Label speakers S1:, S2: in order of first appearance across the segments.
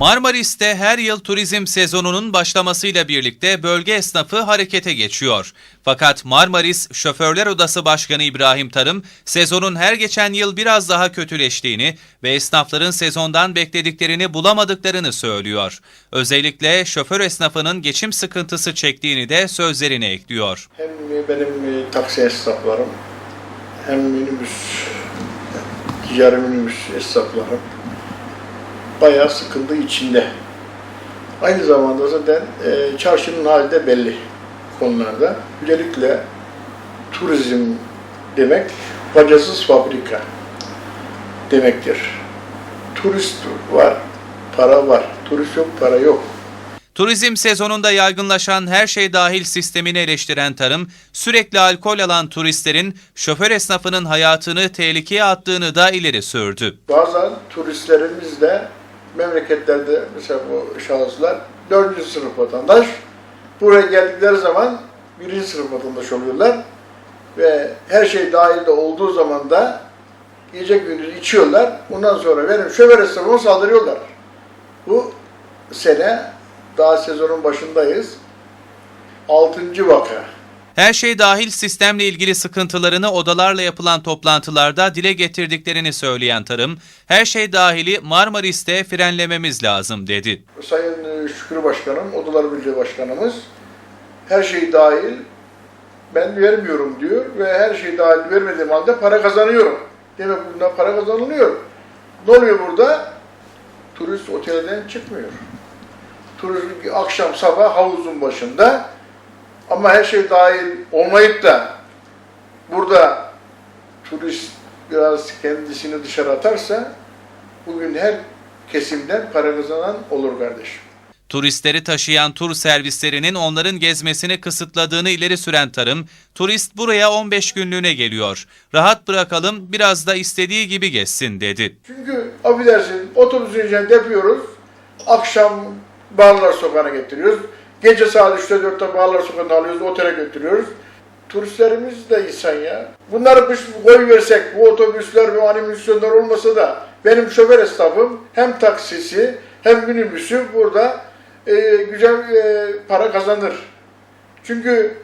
S1: Marmaris'te her yıl turizm sezonunun başlamasıyla birlikte bölge esnafı harekete geçiyor. Fakat Marmaris Şoförler Odası Başkanı İbrahim Tarım, sezonun her geçen yıl biraz daha kötüleştiğini ve esnafların sezondan beklediklerini bulamadıklarını söylüyor. Özellikle şoför esnafının geçim sıkıntısı çektiğini de sözlerine ekliyor.
S2: Hem benim e, taksi esnaflarım hem minibüs, ticari minibüs esnaflarım bayağı sıkıntı içinde. Aynı zamanda zaten e, çarşının hali de belli konularda. Özellikle turizm demek bacasız fabrika demektir. Turist var, para var. Turist yok, para yok.
S1: Turizm sezonunda yaygınlaşan her şey dahil sistemini eleştiren tarım, sürekli alkol alan turistlerin şoför esnafının hayatını tehlikeye attığını da ileri sürdü.
S2: Bazen turistlerimiz de memleketlerde mesela bu şahıslar dördüncü sınıf vatandaş. Buraya geldikleri zaman birinci sınıf vatandaş oluyorlar. Ve her şey dahilde olduğu zaman da gece gündüz içiyorlar. Ondan sonra benim şoför esnafıma saldırıyorlar. Bu sene daha sezonun başındayız. Altıncı vaka.
S1: Her şey dahil sistemle ilgili sıkıntılarını odalarla yapılan toplantılarda dile getirdiklerini söyleyen tarım, her şey dahili Marmaris'te frenlememiz lazım dedi.
S2: Sayın e, Şükrü Başkanım, Odalar Birliği Başkanımız her şey dahil ben vermiyorum diyor ve her şey dahil vermediğim halde para kazanıyorum. Demek bundan para kazanılıyor. Ne oluyor burada? Turist otelden çıkmıyor. Turist akşam sabah havuzun başında ama her şey dahil olmayıp da burada turist biraz kendisini dışarı atarsa bugün her kesimden para kazanan olur kardeşim.
S1: Turistleri taşıyan tur servislerinin onların gezmesini kısıtladığını ileri süren tarım, turist buraya 15 günlüğüne geliyor. Rahat bırakalım biraz da istediği gibi gezsin dedi.
S2: Çünkü affedersin otobüsün içine depiyoruz. Akşam Bağlar Sokağı'na getiriyoruz. Gece saat 3'te 4'te Bağlar Sokağı'na alıyoruz, otele götürüyoruz. Turistlerimiz de insan ya. Bunları biz koy versek, bu otobüsler ve animasyonlar olmasa da benim şoför esnafım hem taksisi hem minibüsü burada e, güzel e, para kazanır. Çünkü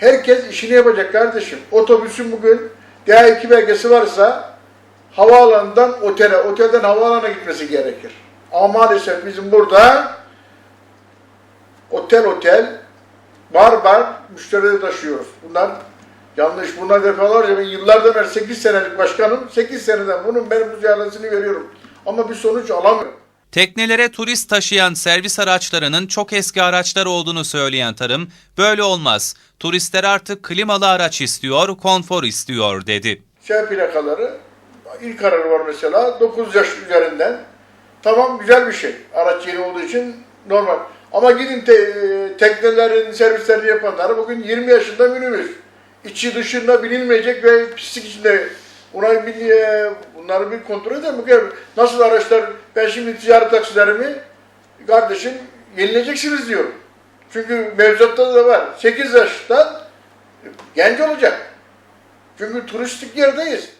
S2: herkes işini yapacak kardeşim. Otobüsün bugün DA2 belgesi varsa havaalanından otele, otelden havaalanına gitmesi gerekir. Ama maalesef bizim burada otel otel, bar bar müşterileri taşıyoruz. Bunlar yanlış. Bunlar defalarca ben yıllardan beri 8 senelik başkanım. 8 seneden bunun benim mücadelesini veriyorum. Ama bir sonuç alamıyorum.
S1: Teknelere turist taşıyan servis araçlarının çok eski araçlar olduğunu söyleyen tarım, böyle olmaz. Turistler artık klimalı araç istiyor, konfor istiyor dedi.
S2: Şey plakaları, ilk kararı var mesela 9 yaş üzerinden. Tamam güzel bir şey. Araç yeni olduğu için normal. Ama gidin te, teknelerin servislerini yapanlar bugün 20 yaşında minibüs. İçi dışında bilinmeyecek ve pislik içinde. Buna bir, e, bunları bir kontrol edelim. Nasıl araçlar, ben şimdi ticaret taksilerimi kardeşim yenileyeceksiniz diyorum. Çünkü mevzuatta da var. 8 yaştan genç olacak. Çünkü turistik yerdeyiz.